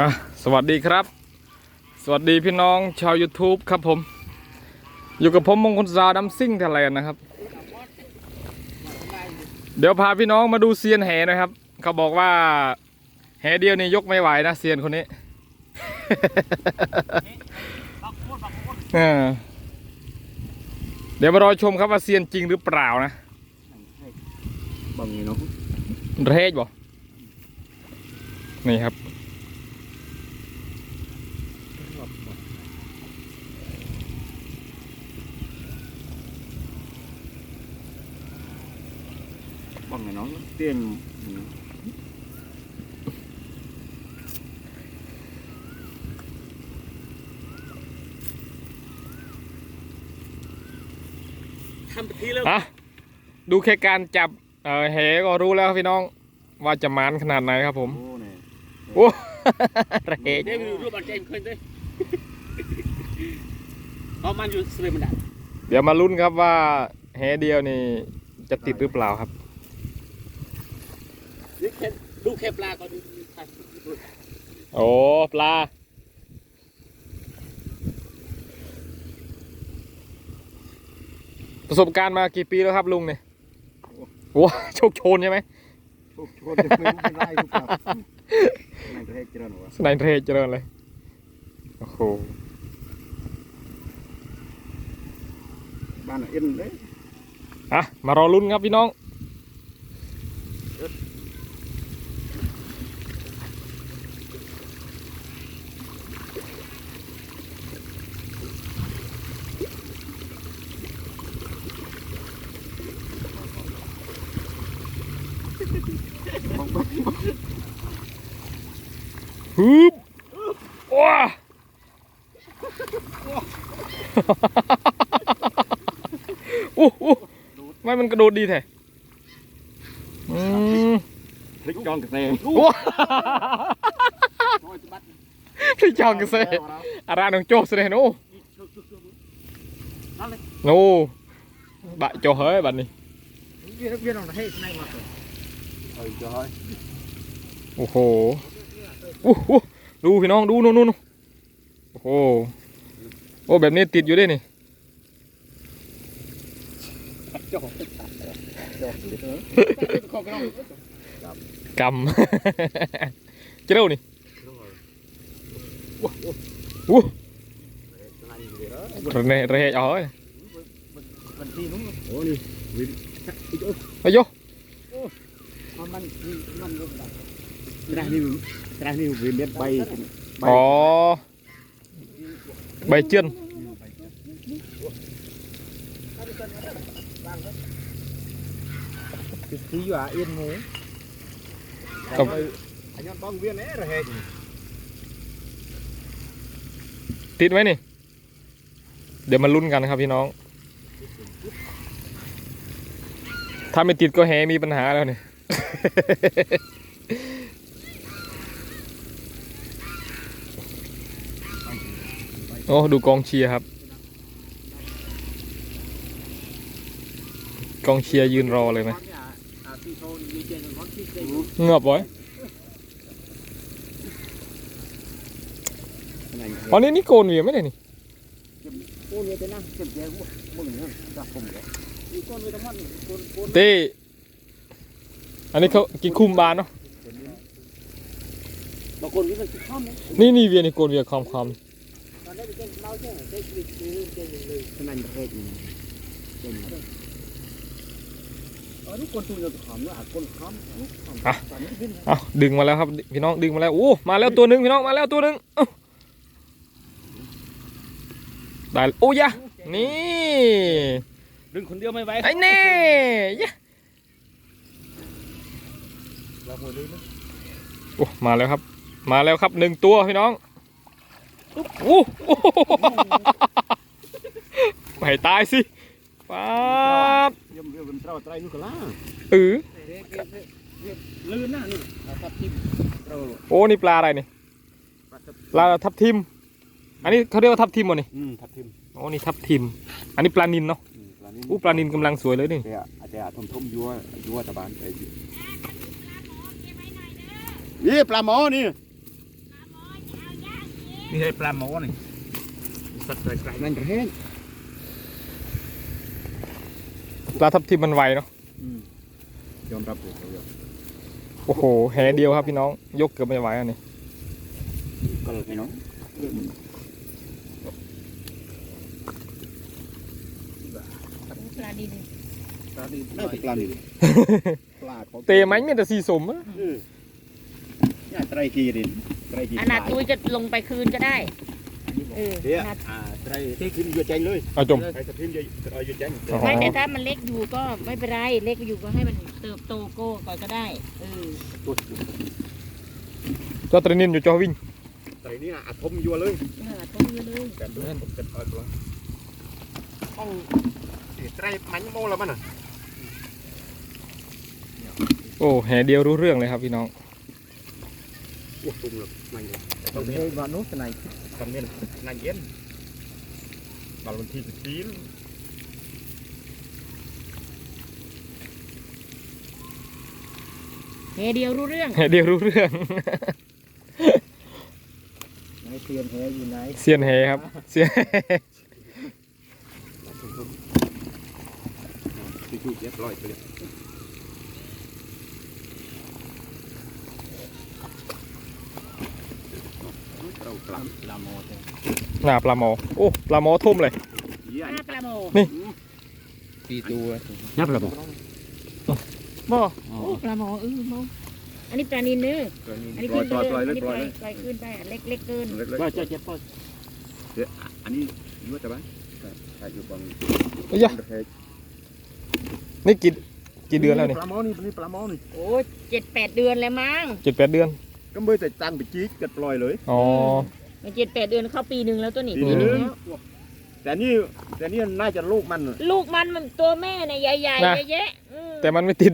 อะสวัสดีครับ สวัสดีพี่น้องชาว YouTube ครับผม อยู่กับผมมงคลซาวดัมซิ่งไทยแลนด์นะครับ เดี๋ยวพาพี่น้องมาดูเซียนแหนะครับ เขาบอกว่าแหเดียวนี่ยกไม่ไหวนะเซียนคนนี้เออเดี๋ยวมารอชมครับว่าเซียนจริงหรือเปล่านะบังนี่เนาะเรศบ่นี่ครับ นี่เนาะเตี้ยนทำไปทีแล้ว อะดูแค่การจับเอ่อแหก็รู้แล้วครับพี่น้องว่าจะมันขนาดไหนครับผม โอ้เนี่ยโอ้เรศเดี๋ยวไปดูรูปอันเจมส์เคยด้เอามันอยู่สเปรย์มันดัดเดี๋ยวมาลุ้นครับว่าแหเดียวนี่จะติดหรือเปล่าครับ นี่แค่ดูแค่ปลาก่อนดูดูถ่ายดูโอ้ปลาประสบการณ์มากี่ปีแล้วครับลุงเนี่ยโอ้โชคโชนใช่ไหมทุกคนจะไม่รู้เป็นไรทุกครับนั่นก็ให้เจริญวะสไนเทรเจริญเลย โอ้โห บ้านเอ็นเลยอะมารอลุ้นครับพี่น้อง ฮึบว้า อู้อู้ไม่มันกระโดดดีแท้อืมพลิกจองกระเซงว้าโอ้ยจะบัดพี่จองกันเซ่อาราน้องโจ้เสด็จโน่ชุบชุบชุบนั่นเลยโน่บะโจ้เฮ้ยบัดนี้เวียนเวียนออกมาให้ในมาเลยเออจะให้โอ้โหอู้อู้ดูพี่น้องดูนู่นนู่นนู่นโอ้โห โอ้แบบนี้ติดอยู่ด้วยนี่จ่อจองเลยเออขอบคุณกำเจ้านี่อู้นั่นอยู่เลยระเนระเหยอ๋อยมันทีนู้นโอ้นี่วินอีกโอ้ไปโยมันมันมันรูปดัดกระนี่กระนี่วินเลียนใบใบอ๋อ ใบเจือนที่อยู่อะเอียนหมูกับอันนี้ต้องเวียนแน่เลยติดไหมนี่ เดี๋ยวมาลุ้นกันนะครับพี่น้อง ถ้าไม่ติดก็แหมีปัญหาแล้วนี่ โอ้ดูกองเชียร์ครับ กองเชียร์ยืนรอเลยไหมเงือบไว้ตอนนี้นี่โกนเวียไม่ได้นี่เลยนี่เต้อันนี้เขากินคุมบานเนาะนี่นี่เวียนี่โกนเวียคอมคอม ขนาดเท่นระเหตุนี่เจ็บอ๋อนี่คนตูนจะถามว่าคนข้ามเอาดึงมาแล้วครับพี่น้องดึงมาแล้วโอ้มาแล้วตัวหนึ่งพี่น้องมาแล้วตัวหนึ่งได้โอ้ยะนี่ดึงคนเดียวไม่ไหวไอ้เน่ยะเยนะโอ้มาแล้วครับ มาแล้วครับหนึ่งตัวพี่น้อง โอ้โหไม่ตายสิป๊าบเยี่ยมเรียบเป็นเต้าไตรนุกล่าเออลื่นนะนี่ทับทิมเราโอ้นี่ปลาอะไรนี่ปลาทับทิม อันนี้เขาเรียกว่าทับทิมวะนี่อืมทับทิมโอ้นี่ทับทิม อันนี้ปลานินเนาะอืมปลานี้อู้ปลานินกำลังสวยเลยนี่แต่อาจจะทมทมยัวยัวตะบานไปนี่ปลาหมอนี่ นี่ให้ปลาหมอนี่สัตว์ไกลนั่นกระเฮ็ดปลาทับทิมมันไวเนาะยอมรับอยู่เขายอมโอ้โหแหเดียวครับพี่น้อง ยกเกือบไม่ไหวอันนี้ๆก็เลยพี่น้องปลาดินปลาดีน่าจะปลาหนึ่งปลาของเตะไหมมีแต่สีสมอะเนี่ยไตรกีรินไตรกีอนาดตุ้ยจะลงไปคืนก็ได้เออเดี๋ยวขนาดอ่าไตรที่ขึ้นยืดแจงเลยเอาจม ไตรสะพิมยืดเอายืดแจงอ๋อ ไม่แต่ถ้ามันเล็กอยู่ก็ไม่เป็นไรเล็กอยู่ก็ให้มันเติบโตโก้ก่อนก็ได้เออเจ้าตระนินอยู่จอวิ่งไตรนี่นะอัดทมยัวเลยเออทงเยอะเลยแบบนี้เป็นเอาตัวห้องไตรมันโมแล้วมันอะ โอ้แหเดียวรู้เรื่องเลยครับพี่น้อง โอ้ตุ้มเลยมันเลยตรงนี้วานุสไนตอนนี้นายเย็นบอลวันที่สิบสี่เฮเดียวรู้เรื่องแหเดียวรู้เรื่องไหนเตียนแหอยู่ไหนเซียนแหครับเซียนที่ชูเรียบร้อยไปเลย เรากลับปลาหมอเต็มหน้าปลาหมอโอ้ปลาหมอทุ่มเลยเยี่ยปลาปลาโมปีตัวนับแล้วบ่บ่โอ้ปลาหมอเออโมอันนี้ปลานินเนื้ออันนี้ปล่ขึ้อยนปไปล่อยเลปล่อยยเลอันยนี้ปปล่ล่ออยยปล่อยขึ้นได้เล็กเล็กเกินเล็กว่าจะเจ็บปอดๆเดี๋ยวอันนี้ยั่วจะไหมใช่อยู่บางเอ้ยยะนี่กี่กี่เดือนแล้วนี่ปลาหมอนี่นี่ปลาหมอนี่โอ้เจ็ดแปดเดือนแล้วมั้งเจ็ดแปดเดือน ก็ไม่แต่ตังไปจี๊ดกัดปล่อยเลยอ๋อ มันเจ็ดแปดเดือนเข้าปีหนึ่งแล้วตัวนี้ปีปีหนึ่หงนึ่งแล้วแต่นี่แต่นี่น่าจะลูกมันน่ะลูกมันมันตัวแม่เนี่ยใหญ่ๆเยอะๆอืมแต่มันไม่ติด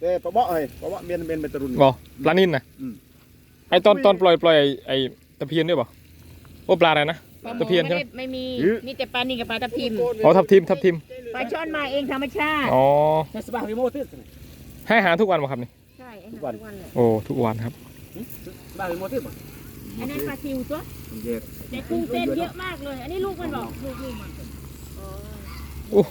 แต่ปลาเบาะเฮ้ยปลาเบาะเมียนเมียนเป็นตะรุน บอปลานินนะอืม ไอตอนตอนปล่อยปล่อยไอ้ไอตะเพียนด้วยบ่โอ้ปลาอะไรนะ ปลาหมตะเพียนใช่ไหม ไม่ได้ไม่มีมีแต่ปลานินกับปลาทับทิมอ๋อทับทิมทับทิมปลาช่อนมาเองธรรมชาติอ๋อเทศบาลรีโมทที่ให้อาหารทุกวันป่ะครับนี่ใช่ไอ้หา ทุกวันเลยโอ้ทุกวันครับบ้านรีโมทที่บ่อันนั้นปลาซิวตัวแยกแต่กุ้งเต้นเยอะมากเลย อันนี้ลูกมันบอกลูกลูกมันอ๋อโอ้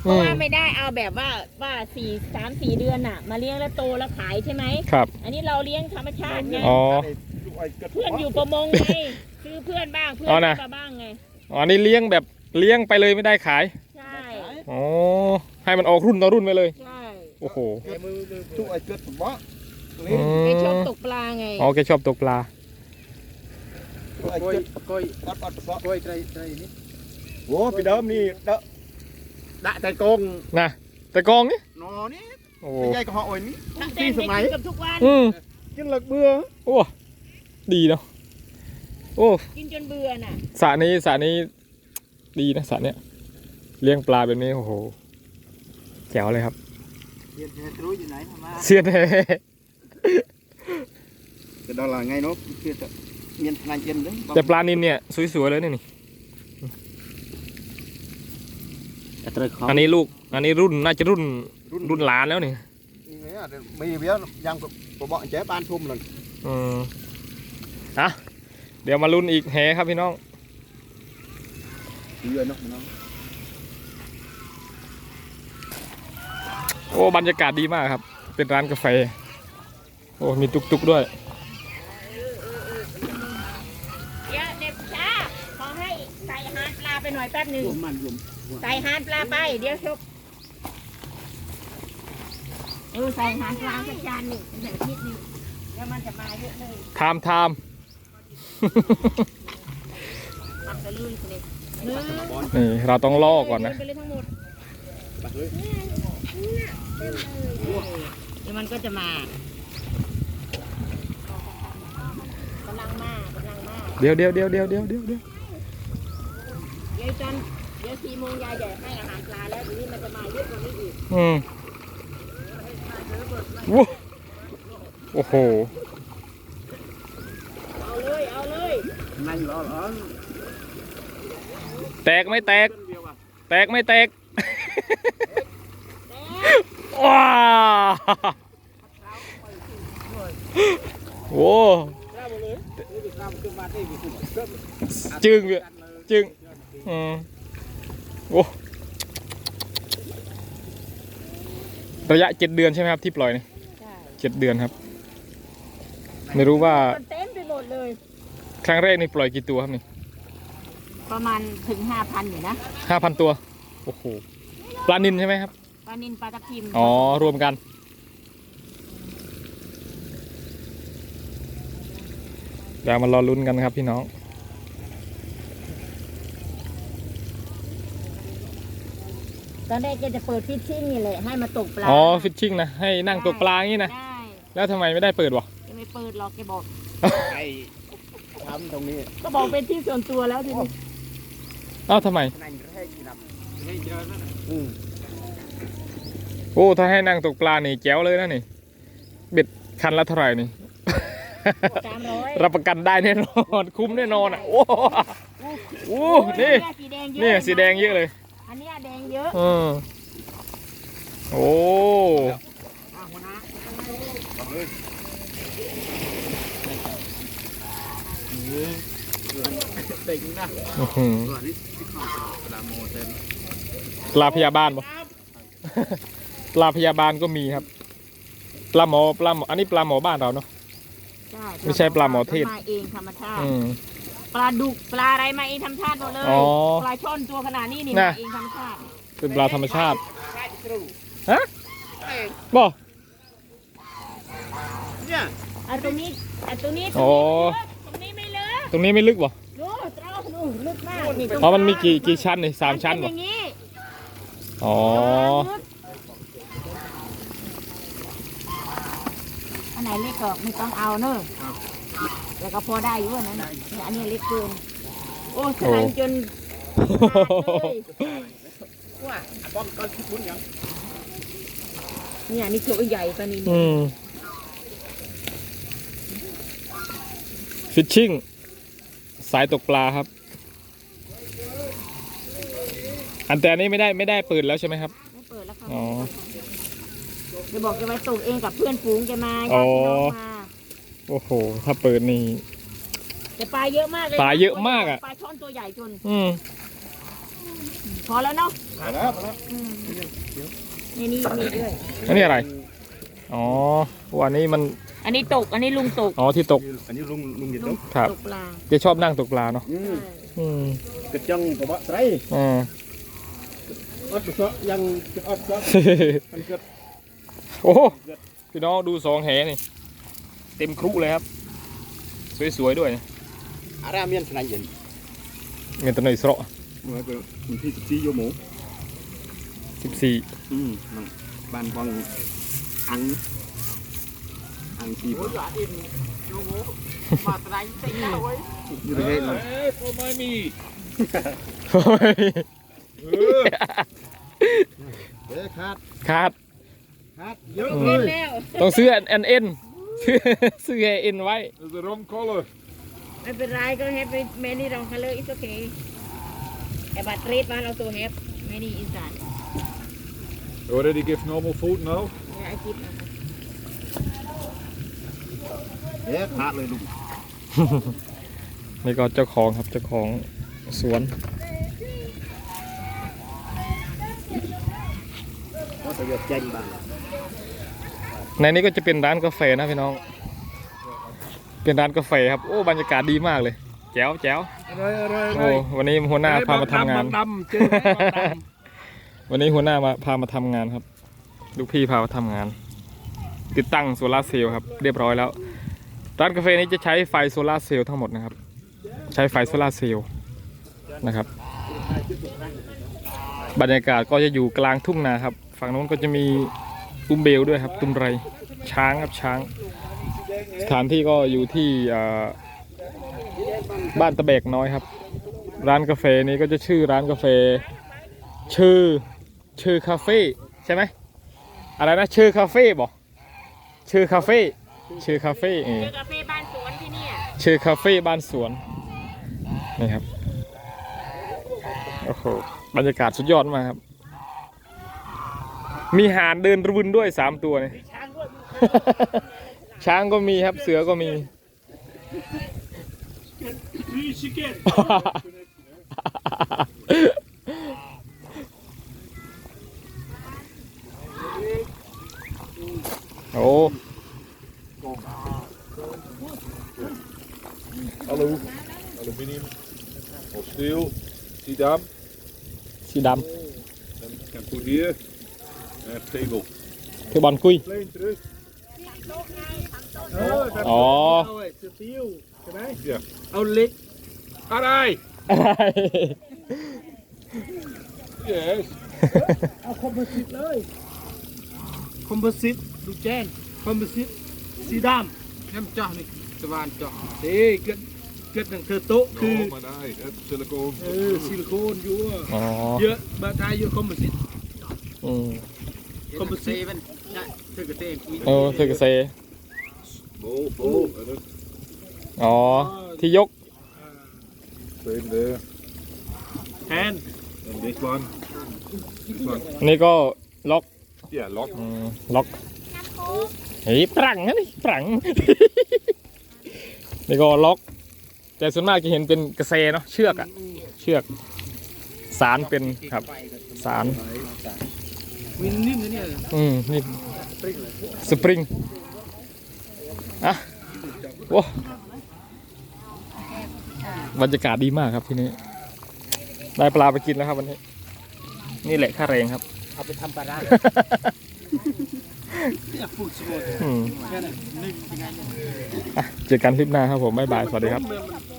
เพราะว่าไม่ได้เอาแบบว่าว่าสี่สามสี่เดือนน่ะ มาเลี้ยงแล้วโตแล้วขายใช่ไหมครับ อันนี้เราเลี้ยงธรรมชาติไงอ๋อเพื่อนอยู่ประมงไงซื้อเพื่อนบ้างเพื่อนอ๋อนะมาบ้างไงอ๋ออันนี้เลี้ยงแบบเลี้ยงไปเลยไม่ได้ขายใช่อ๋อให้มันออกรุ่นต่อรุ่นไปเลยใช่ โอ้โหทุกไอ้เกิดปลาเบาะอืไอชอบมตกปลาไงอ๋อแกชอบตกปลา ทุกไอ้ก้อยเกิดก้อยปัดปัดปลาเบาะก้อยไตรไตรนี่โอ้พี่เดิมนี่เด้อดะใจกงนะแต่กองนี่นอนี่โอ้ใหญ่กระเหาะอ่อยนี่ ตั้งแต่ที่สมัยเด็กๆกับทุกวัน อืมกินหลักเบื่อโอ้ดีเนาะโอ้กินจนเบื่อน่ะสระนี้สระนี้ดีนะสระเนี้ยเลี้ยงปลาแบบนี้โอ้โหแจ๋วเลยครับ เตียนแหรู้อยู่ไหนมาเสียนแท้จะดอลลาร์ไงเนาะคือจะเมียนพนันเย็นเลยแต่ปลานินเนี่ยสวยๆเลยนี่นี่อันนี้ลูก อันนี้รุ่นน่าจะรุ่นรุ่นหลานแล้วนี่นี่ไงอะมีเบี้ยยังปลาเบาะแจ๊บานทุ่มเลยอืมอะเดี๋ยวมาลุ้นอีกแหครับพี่น้องเยอะเนาะน้อง โอ้บรรยากาศดีมากครับ เป็นร้านกาแฟ โอ้มีตุกๆด้วยเดี๋ยวเด็กช้าขอให้ใส่อาหารปลาไปหน่อยแป๊บหนึ่งรวมมันรวมใส่อาหารปลาไป เดี๋ยวชุบเออใส่อาหารปลาสักจานหนึ่งแบบนิดนึงเดี๋ยวมันจะมาเยอะเลยไทม์ไทม์ตัดไปเลยเลยเนื้อนี่เราต้องล่อก่อนนะ ไปเลยทั้งหมดไป เลยเดี๋ยวมันก็จะมากำลังมากกำลังมากเดี๋ยวเดี๋ยวเดี๋ยวเดี๋ยวเดี๋ยวเดี๋ยวเดี๋ยวเดี๋ยวจนเดี๋ยวสี่โมงยายใหญ่ให้อาหารปลาแล้วทีนี้มันจะมาเยอะกว่านี้อีกอืมวู้โอ้โห เอาเลยเอาเลยนั่งรอรอแตกไม่แตก แตกไม่แตก ว้าโว้รำขึ้นมาได้กี่คนก็จึงเว้ยจึงอืมโอ้ระยะเจ็ดเดือนใช่ไหมครับที่ปล่อยนี่ใช่เจ็ดเดือนครับ ไม่รู้ว่ามันเต็มไปหมดเลย ครั้งแรกนี่ปล่อยกี่ตัวครับนี่ประมาณถึงห้าพันอยู่นะห้าพันตัว โอ้โห ปลานินใช่ไหมครับปลานินปลาตะพิมอ๋อ รวมกัน เดี๋ยวมารอลุ้นกันครับพี่น้อง ตอนแรกแกจะเปิดฟิชชิ่งนี่แหละให้มาตกปลาอ๋อ ฟิชชิ่งนะ ให้นั่งตกปลาอย่างนี้นะ ได้แล้วทำไมไม่ได้เปิดวะแกไม่เปิดหรอกแกบอก ไอ้ทำตรงนี้ก็บอกเป็นที่ส่วนตัวแล้วทีนี้เอ้าทำไม นั่งให้กินน้ำให้เยอะนั่นอืม โอ้ถ้าให้นั่งตกปลานี่แจ๋วเลยนะนี่เบ็ดคันละเท่าไหร่นี่ สามร้อยรับประกันได้แน่นอนคุ้มแน่นอนอะโอ้โหนี่สีแดงเยอะนี่สีแดงเยอะเลย อันเนี้ยแดงเยอะเออโอ้อะหัวหน้าเด็กนะอื้อหือตัวนี้ปลาโมเต็มปลาพยาบาลปะ ปลาพยาบาลก็มีครับ ปลาหมอปลาหมออันนี้ปลาหมอบ้านเราเนาะใช่ไม่ใช่ปลาหมอเทศ มาเองธรรมชาติอืม ปลาดุกปลาอะไรมาเองธรรมชาติหมดเลยอ๋อปลาช่อนตัวขนาดนี้นี่น่ะ มาเองธรรมชาติเป็นปลาธรรมชาติใช่ครูฮะบ่เนี่ยอันตรงนี้อันตรงนี้อ๋อตรงนี้ไม่เลอะตรงนี้ไม่ลึกบ่ดูตราดูลึกมากนี่ตรงอ๋อมันมีกี่กี่ชั้นนี่สามชั้นเป็บ่อย่างนี้อ๋อลึกอัน ไหนเล็กก็ไม่ต้องเอาเนอะแล้วก็พอได้อยู่อันนั้นน่ะเนี่ยอันนี้เล็กเกิน โอ้สลันจนขาดเลยว่าบ้องก็คิดพุ่นยังเนี่ยนี่ตัวใหญ่กว่านี้อืมฟิชชิ่ง สายตกปลาครับ อันแต่อันนี้ไม่ได้ไม่ได้เปิดแล้วใช่ไหมครับ ไม่เปิดแล้วค่ะ อ๋อ จะบอกจะไปตกเองกับเพื่อนฝูงแกมาอ๋ญาอติพี่น้องมาโอ้โห ถ้าเปิดนี่ แต่ปลาเยอะมากเลยนปลาเยอะมากอะ ปลาช่อนตัวใหญ่จน อืมพอแล้วเนาะมาแล้วมาแล้วอืมนี่นี่นี่ด้วยอันนี้อะไร อ๋อวันนี้มัน อันนี้ตก อันนี้ลุงตก อ๋อที่ตก อันนี้ลุงลุงเห็นลุต้งครับ ตกปลาแกชอบนั่งตกปลาเนาะ อืมใช่อืมกระจังกับว่าไตรอ่าอดเสาะยังอดเสาะมันเกิด โอ้โหพี่น้องดูสองแหนี่ เต็มครุเลยครับ สวยๆด้วยอะไรเมียนสนายเย็นเงินตัวหน่อยสระเมื่อกี้คุณพี่ซีโยโมสิบสี่อืมนั่งบ้านบ้องอังอังซีบหลานอินโยโหมาตรายเต็งหน้าไว้อยู่ในนั้นเฮ้ยขาดขาดขาด เยอะอืเลมยแล้วต้องซื้อเอ็นเอ็นซื้อซื้อเอ็นไว้ The wrong color. ไม่เป็นไรก็แฮปปี้แมนี่รองคัลเลอร์อิสโอเคแต่บัตรเรดบ้านเราตัวแฮปแมนี่อีสาน You already give normal food now? เนี่ยไอจิ๊บนะคะเฮ้ยขาดเลยลุงนี่ก็เจ้าของครับเจ้าของสวนว่าจะเยอะเจนบ้าง ในนี้ก็จะเป็นร้านกาแฟนะพี่น้อง เป็นร้านกาแฟครับ โอ้บรรยากาศดีมากเลย แจ๋วแจ๋วอะไรอะไรอะไรโอ้วันนี้หัวหน้าพามาทำงาน ดำเจ๊ดำวันนี้หัวหน้ามาพามาทำงานครับลูกพี่พามาทำงาน ติดตั้งโซลาร์เซลล์ครับ เรียบร้อยแล้วร้านกาแฟนี้จะใช้ไฟโซลาร์เซลล์ทั้งหมดนะครับ ใช้ไฟโซลาร์เซลล์นะครับ บรรยากาศก็จะอยู่กลางทุ่งนาครับ ฝั่งโน้นก็จะมี ตุ้มเบลด้วยครับ ตุ้มไรช้างครับช้าง สถานที่ก็อยู่ที่เอ่อบ้านตะแบกน้อยครับ ร้านกาแฟนี้ก็จะชื่อร้านกาแฟ ชื่อชื่อคาเฟ่ใช่ไหมอะไรนะชื่อคาเฟ่บอกชื่อคาเฟ่ชื่อคาเฟ่เออเจอกาแฟบ้านสวนที่เนี่ยชื่อคาเฟ่บ้านสวนนี่ครับโอ้โหบรรยากาศสุดยอดมากครับ มีห่านเดินรุนด้วยสามตัวเนี่ยช้างก็มีครับเสือก็มี โอ้ Hallo, aluminium of steel, Tidam. สีด En goed hier. En tegel. ำคือบอลกุย Alleen terug. อ๋อสติ ลใช่ไหม Ja. เอาเล็ก Arij! อะไร Yes. เอาคอมโพสิตเลยคอมโพสิตดูแจ้งคอมโพสิตสีดำน้ำจ่อนี่สว่านจ่อเฮ้เกิดเกิดหนังเธอโต๊ะคือ No, maar nee, het silicoon. เออซิลิโคนอยู่อะอ๋อเยอะบาทายเยอะคอมโพสิตอืม คอมเบอร์ซีมันได้ถือกระเตงเออเธอกระเซ Bol, bol. En het อ๋อ ที่ยก tweede deur. แทน En dit one. Dit one. นี่ก็ล็อก Ja, lock. อืมล็อกเฮ้ยปรังนะนี่ปรังนี่ก็ล็อก แต่ส่วนมากจะเห็นเป็นกระเซเนาะเชือกอะเชือก สารเป็นครับ สาร วินนิ่มนะเนี่ยอืมนี่สปริงอะโอ้บรรยากาศดีมากครับที่นี่ได้ปลาไปกินแล้วครับวันนี้ นี่แหละค่าแรงครับ เอาไปทำปลาร้าฟูดสโมดอืมแค่นั้นนึ่งยังไงเนี่ยอะเจอกันคลิปหน้าครับผมบ๊ายบาย สวัสดีครับเมืองมัน